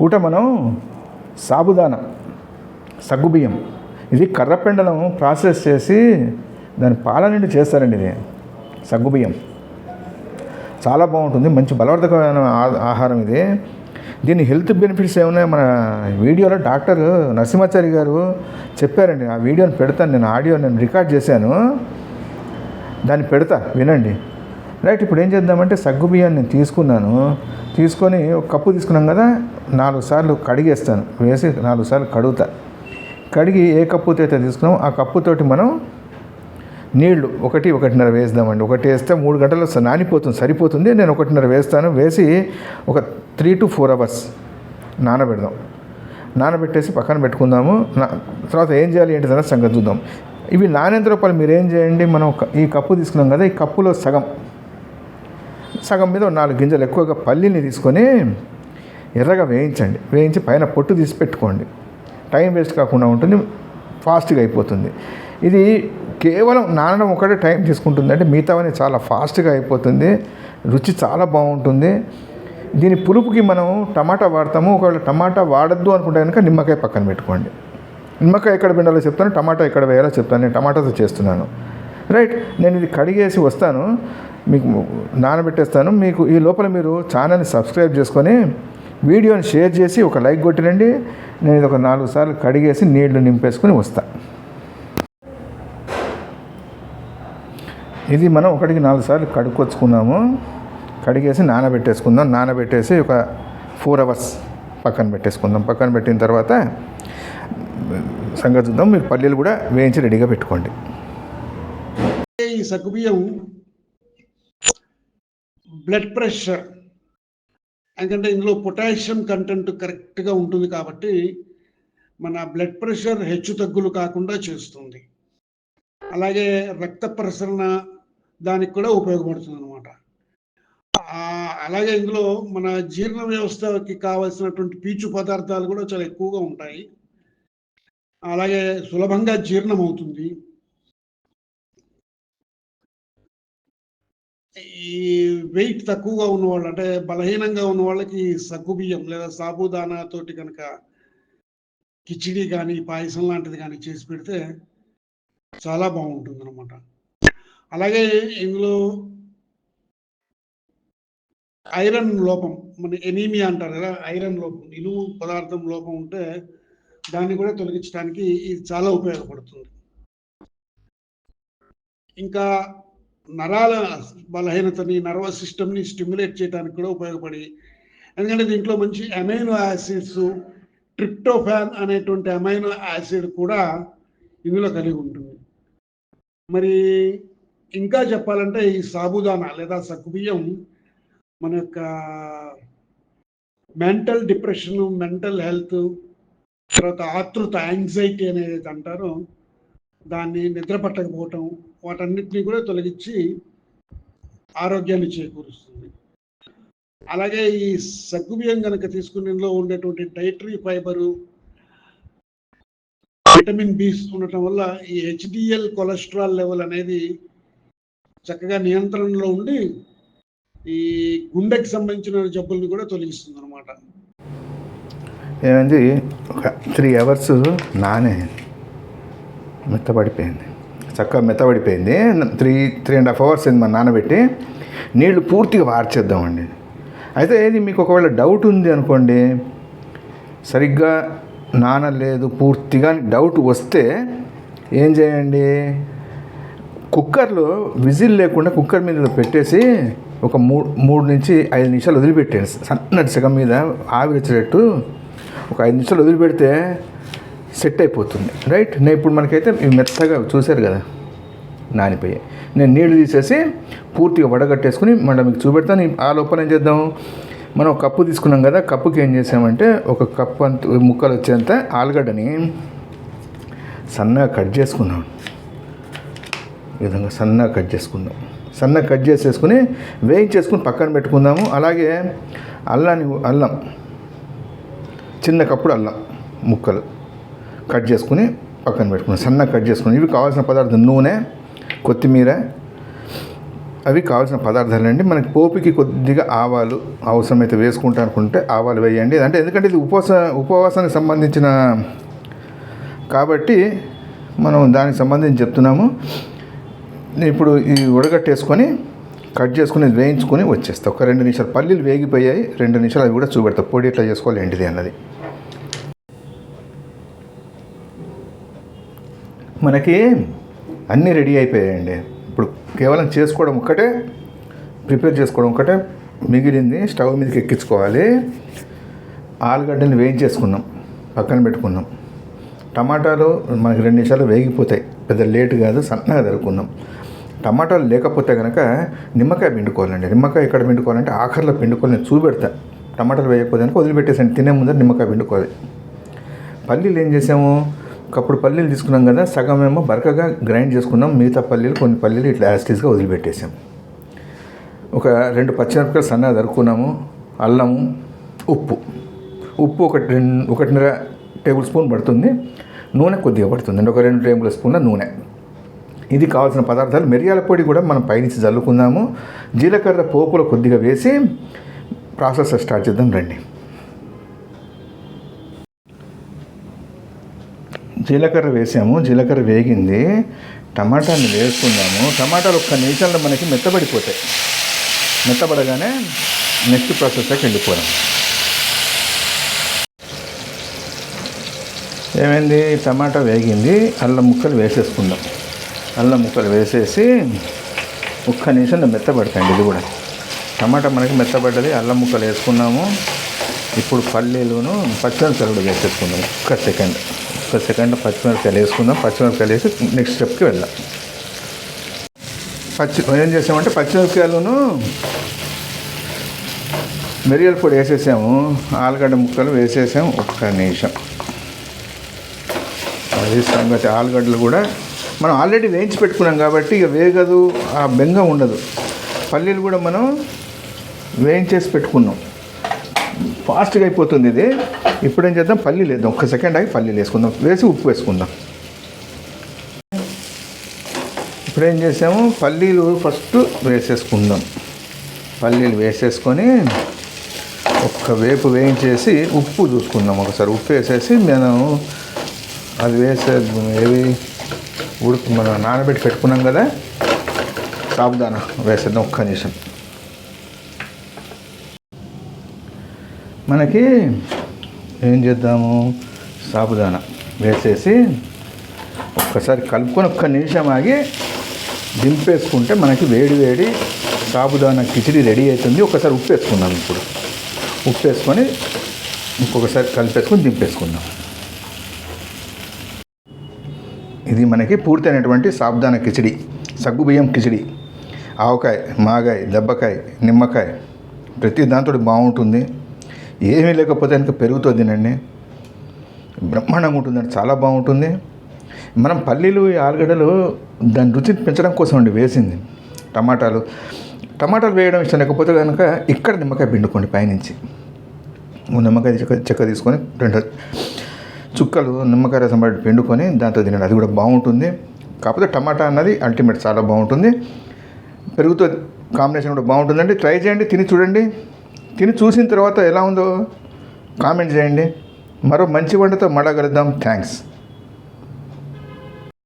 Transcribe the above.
పూట మనం సాబుదాన సగ్గుబియ్యం. ఇది కర్రపెండలం ప్రాసెస్ చేసి దాని పాల నుండి చేస్తారండి ఇది సగ్గుబియ్యం. చాలా బాగుంటుంది మంచి బలవర్ధకమైన ఆహారం ఇది. దీని హెల్త్ బెనిఫిట్స్ ఏమున్నాయి? మన వీడియోలో డాక్టర్ నరసింహాచారి గారు చెప్పారండి ఆ వీడియోని పెడతాను నేను ఆడియో నేను రికార్డ్ చేశాను. దాన్ని పెడతా వినండి. రైట్ ఇప్పుడు ఏం చేద్దామంటే సగ్గు బియ్యాన్ని నేను తీసుకున్నాను. తీసుకొని ఒక కప్పు తీసుకున్నాం కదా నాలుగు సార్లు కడిగేస్తాను. వేసి నాలుగు సార్లు కడుగుతా. కడిగి ఏ కప్పుతో అయితే తీసుకున్నామో ఆ కప్పుతోటి మనం నీళ్ళు ఒకటి ఒకటిన్నర వేద్దామండి. ఒకటి వేస్తే మూడు గంటలు నానిపోతుంది సరిపోతుంది. నేను ఒకటిన్నర వేస్తాను. వేసి ఒక త్రీ టు ఫోర్ అవర్స్ నానబెడదాం. నానబెట్టేసి పక్కన పెట్టుకుందాము. నా- తర్వాత ఏం చేయాలి ఏంటిదన్న సంగతి చూద్దాం. ఇవి నానేంత రూపాయలు మీరు ఏం చేయండి? మనం ఈ కప్పు తీసుకున్నాం కదా ఈ కప్పులో సగం సగం మీద నాలుగు గింజలు ఎక్కువగా పల్లీని తీసుకొని ఎర్రగా వేయించండి. వేయించి పైన పొట్టు తీసి పెట్టుకోండి. టైం వేస్ట్ కాకుండా ఉంటుంది ఫాస్ట్గా అయిపోతుంది. ఇది కేవలం నానడం ఒకటే టైం తీసుకుంటుంది. అంటే మిగతావన్నీ చాలా ఫాస్ట్గా అయిపోతుంది రుచి చాలా బాగుంటుంది. దీని పులుపుకి మనం టమాటా వాడతాము. ఒకవేళ టమాటా వాడద్దు అనుకుంటే కనుక నిమ్మకాయ పక్కన పెట్టుకోండి. నిమ్మకాయ ఎక్కడ పిండాలో చెప్తాను టమాటా ఎక్కడ వేయాలో చెప్తాను. నేను టమాటాతో చేస్తున్నాను. రైట్ నేను ఇది కడిగేసి వస్తాను. మీకు నానబెట్టేస్తాను. మీకు ఈ లోపల మీరు ఛానల్ని సబ్స్క్రైబ్ చేసుకొని వీడియోని షేర్ చేసి ఒక లైక్ కొట్టినండి. నేను ఇది ఒక నాలుగు సార్లు కడిగేసి నీళ్ళు నింపేసుకొని వస్తా. ఇది మనం ఒకటికి నాలుగు సార్లు కడుక్కొచ్చుకున్నాము. కడిగేసి నానబెట్టేసుకుందాం. నానబెట్టేసి ఒక ఫోర్ అవర్స్ పక్కన పెట్టేసుకుందాం. పక్కన పెట్టిన తర్వాత సంగతి చూద్దాం. మీకు పల్లీలు కూడా వేయించి రెడీగా పెట్టుకోండి. ఈ సగ్గుబియ్యం బ్లడ్ ప్రెషర్ ఎందుకంటే ఇందులో పొటాషియం కంటెంట్ కరెక్ట్గా ఉంటుంది కాబట్టి మన బ్లడ్ ప్రెషర్ హెచ్చు తగ్గులు కాకుండా చేస్తుంది. అలాగే రక్త ప్రసరణ దానికి కూడా ఉపయోగపడుతుంది అనమాట అలాగే ఇందులో మన జీర్ణ వ్యవస్థకి కావాల్సినటువంటి పీచు పదార్థాలు కూడా చాలా ఎక్కువగా ఉంటాయి. అలాగే సులభంగా జీర్ణం అవుతుంది ఈ వెయిట్ తక్కువగా ఉన్న వాళ్ళు అంటే బలహీనంగా ఉన్న వాళ్ళకి సగ్గు బియ్యం లేదా సాబుదానా తోటి కనుక కిచిడి కానీ పాయసం లాంటిది కానీ చేసి పెడితే చాలా బాగుంటుంది అనమాట అలాగే ఇందులో ఐరన్ లోపం మన ఎనీమియా అంటారు కదా ఐరన్ లోపం ఇనుము పదార్థం లోపం ఉంటే దాన్ని కూడా తొలగించడానికి ఇది చాలా ఉపయోగపడుతుంది. ఇంకా నరాల బలహీనతని నర్వస్ సిస్టమ్ని స్టిమ్యులేట్ చేయడానికి కూడా ఉపయోగపడి ఎందుకంటే దీంట్లో మంచి అమైనో యాసిడ్స్ ట్రిప్టోఫాన్ అనేటువంటి అమైనో యాసిడ్ కూడా ఇందులో కలిగి ఉంటుంది. మరి ఇంకా చెప్పాలంటే ఈ సాబుదానా లేదా సగ్గుబియ్యం మన యొక్క మెంటల్ డిప్రెషన్ మెంటల్ హెల్త్ తర్వాత ఆతృత యాంగ్జైటీ అనేది అంటారు. దాన్ని నిద్ర పట్టకపోవటం వాటన్నిటిని కూడా తొలగించి ఆరోగ్యాన్ని చేకూరుస్తుంది. అలాగే ఈ సగ్గుబియ్యం కనుక తీసుకునేలో ఉండేటువంటి డైటరీ ఫైబరు విటమిన్ బీస్ ఉండటం వల్ల ఈ హెచ్డిఎల్ కొలెస్ట్రాల్ లెవెల్ అనేది చక్కగా నియంత్రణలో ఉండి ఈ గుండెకి సంబంధించిన జబ్బుల్ని కూడా తొలగిస్తుంది అనమాట ఏమైంది? ఒక త్రీ అవర్స్ నానే మెత్తబడిపోయింది. చక్కగా మెత్తబడిపోయింది. Three three and half hours అయింది మన నానబెట్టి నీళ్ళు పూర్తిగా వార్చేద్దామండి. అయితే ఇది మీకు ఒకవేళ డౌట్ ఉంది అనుకోండి సరిగ్గా నానలేదు పూర్తిగా డౌట్ వస్తే ఏం చేయండి? కుక్కర్లో విజిల్ లేకుండా కుక్కర్ మీద పెట్టేసి ఒక మూడు మూడు నుంచి ఐదు నిమిషాలు వదిలిపెట్టండి సన్నటి సగం మీద ఆవిరి వచ్చేటట్టు ఒక ఐదు నిమిషాలు వదిలిపెడితే సెట్ అయిపోతుంది రైట్ నేను ఇప్పుడు మనకైతే మెత్తగా చూశారు కదా నానిపోయాయి నేను నీళ్ళు తీసేసి పూర్తిగా వడగట్టేసుకుని మళ్ళీ మీకు చూపెడతాను. ఆ లోపల ఏం చేద్దాం? మనం ఒక కప్పు తీసుకున్నాం కదా కప్పుకి ఏం చేసామంటే ఒక కప్పు అంత ముక్కలు వచ్చేంత ఆలుగడ్డని సన్నగా కట్ చేసుకున్నాం. ఈ విధంగా సన్నగా కట్ చేసుకుందాం సన్నగా కట్ చేసేసుకుని వేయించేసుకుని పక్కన పెట్టుకుందాము. అలాగే అల్లాన్ని అల్లం చిన్న కప్పుడు అల్లం ముక్కలు. కట్ చేసుకుని పక్కన పెట్టుకుని సన్నగా కట్ చేసుకుని ఇవి కావాల్సిన పదార్థం నూనె కొత్తిమీర అవి కావాల్సిన పదార్థాలండి మనకి పోపుకి కొద్దిగా ఆవాలు అవసరమైతే వేసుకుంటా అనుకుంటే ఆవాలు వేయండి. అంటే ఎందుకంటే ఇది ఉపవాస ఉపవాసానికి సంబంధించిన కాబట్టి మనం దానికి సంబంధించి చెప్తున్నాము. ఇప్పుడు ఈ ఉడగట్టేసుకొని కట్ చేసుకుని వేయించుకొని వచ్చేస్తా. ఒక రెండు నిమిషాలు. పల్లీలు వేగిపోయాయి. రెండు నిమిషాలు అవి కూడా చూపెడతా. పొడి ఎట్లా చేసుకోవాలి ఏంటిది అన్నది. మనకి అన్నీ రెడీ అయిపోయాయండి. ఇప్పుడు కేవలం చేసుకోవడం ఒక్కటే ప్రిపేర్ చేసుకోవడం ఒక్కటే మిగిలింది స్టవ్ మీదకి ఎక్కించుకోవాలి. ఆలుగడ్డని వేయించేసుకున్నాం పక్కన పెట్టుకున్నాం. టమాటాలు మనకి రెండు నిమిషాలు వేగిపోతాయి పెద్ద లేట్ కాదు సన్నగా తరుక్కున్నాం టమాటాలు లేకపోతే కనుక నిమ్మకాయ పిండుకోవాలండి. నిమ్మకాయ ఎక్కడ పిండుకోవాలంటే ఆఖరిలో పిండుకోవాలి నేను చూపెడతా. టమాటాలు వేయకపోతే కనుక వదిలిపెట్టేసండి తినే ముందర నిమ్మకాయ పిండుకోవాలి. పల్లీలు ఏం చేసాము? కప్పుడు పల్లీలు తీసుకున్నాం కదా సగం ఏమో బరకగా గ్రైండ్ చేసుకున్నాం మిగతా పల్లీలు కొన్ని పల్లీలు ఇట్లా యాస్టీస్గా వదిలిపెట్టేసాం. ఒక రెండు పచ్చిమిరపకాయలు సన్నగా దరుకున్నాము అల్లము ఉప్పు. ఉప్పు ఒకటి రెండు ఒకటిన్నర టేబుల్ స్పూన్ పడుతుంది నూనె కొద్దిగా పడుతుంది ఒక రెండు టేబుల్ స్పూన్ల నూనె. ఇది కావాల్సిన పదార్థాలు మిరియాల పొడి కూడా మనం పైనుంచి చల్లుకుందాము జీలకర్ర పోపులో కొద్దిగా వేసి ప్రాసెస్ స్టార్ట్ చేద్దాం రండి. జీలకర్ర వేసాము. జీలకర్ర వేగింది. టమాటాని వేసుకుందాము టమాటాలు ఒక్క నిమిషంలో మనకి మెత్తబడిపోతాయి. మెత్తబడగానే నెక్స్ట్ ప్రాసెస్లోకి వెళ్ళిపోదాం. ఏమైంది? టమాటా వేగింది. అల్లం ముక్కలు వేసేసుకుందాం. అల్లం ముక్కలు వేసేసి ఒక్క నిమిషంలో మెత్తబడతాయండి ఇది కూడా. టమాటా మనకి మెత్తబడ్డది. అల్లం ముక్కలు వేసుకున్నాము. ఇప్పుడు పల్లీలును పచ్చిమిరపకాయలు కూడా వేసేసుకుందాం. ఒక్క సెకండ్. ఒక సెకండ్ పచ్చిమిరపకాయలు వేసుకుందాం. పచ్చిమిరపకాయలు వేసి నెక్స్ట్ స్టెప్కి వెళ్దాం. పచ్చి ఏం చేసామంటే పచ్చిమిరపకాయలను మిరియాల పొడి వేసేసాము. ఆలుగడ్డ ముక్కలు వేసేసాము. ఒక్క నిమిషం. అది సంగతి. ఆలుగడ్డలు కూడా మనం ఆల్రెడీ వేయించి పెట్టుకున్నాం కాబట్టి ఇక వేగదు. ఆ బెంగ ఉండదు. పల్లీలు కూడా మనం వేయించేసి పెట్టుకున్నాం. ఫాస్ట్గా అయిపోతుంది ఇది. ఇప్పుడు ఏం చేద్దాం? పల్లీలు వేద్దాం. ఒక్క సెకండ్ ఆగి పల్లీలు వేసుకుందాం. వేసి ఉప్పు వేసుకుందాం. ఇప్పుడు ఏం చేసాము? పల్లీలు ఫస్ట్ వేసేసుకుందాం. పల్లీలు వేసేసుకొని ఒక్క వేపు వేయించేసి ఉప్పు చూసుకుందాం ఒకసారి. ఉప్పు వేసేసి మనం అది వేసే ఏవి? ఉడుకు మనం నానబెట్టి పెట్టుకున్నాం కదా? సాబుదానా వేసేద్దాం ఒక్క నిమిషం. మనకి ఏం చేద్దాము? సాబుదానా వేసేసి ఒక్కసారి కలుపుకొని ఒక్క నిమిషం ఆగి దింపేసుకుంటే మనకి వేడి వేడి సాబుదానా కిచిడి రెడీ అవుతుంది. ఒకసారి ఉప్పు వేసుకుందాం ఇప్పుడు. ఉప్పు వేసుకొని ఇంకొకసారి కలిపేసుకొని దింపేసుకుందాం. ఇది మనకి పూర్తయినటువంటి సాబుదానా కిచిడి సగ్గుబియ్యం కిచిడి ఆవకాయ మాగాయ దెబ్బకాయ నిమ్మకాయ ప్రతి దాంతో బాగుంటుంది. ఏమీ లేకపోతే కనుక పెరుగుతో తినండి బ్రహ్మాండంగా ఉంటుందండి చాలా బాగుంటుంది. మనం పల్లీలు ఈ ఆలుగడ్డలు దాని రుచిని పెంచడం కోసం అండి వేసింది. టమాటాలు. టమాటాలు వేయడం ఇష్టం లేకపోతే కనుక ఇక్కడ నిమ్మకాయ పిండుకోండి పైనుంచి. నిమ్మకాయ చెక్క చెక్క తీసుకొని రెండు చుక్కలు నిమ్మకాయ రసం పట్టి పిండుకొని దాంతో తినండి అది కూడా బాగుంటుంది. కాకపోతే టమాటా అన్నది అల్టిమేట్ చాలా బాగుంటుంది. పెరుగుతో కాంబినేషన్ కూడా బాగుంటుందండి. ట్రై చేయండి తిని చూడండి. తిని చూసిన తర్వాత ఎలా ఉందో కామెంట్ చేయండి. మరో మంచి వంటతో మళ్ళా కలుద్దాం. థ్యాంక్స్.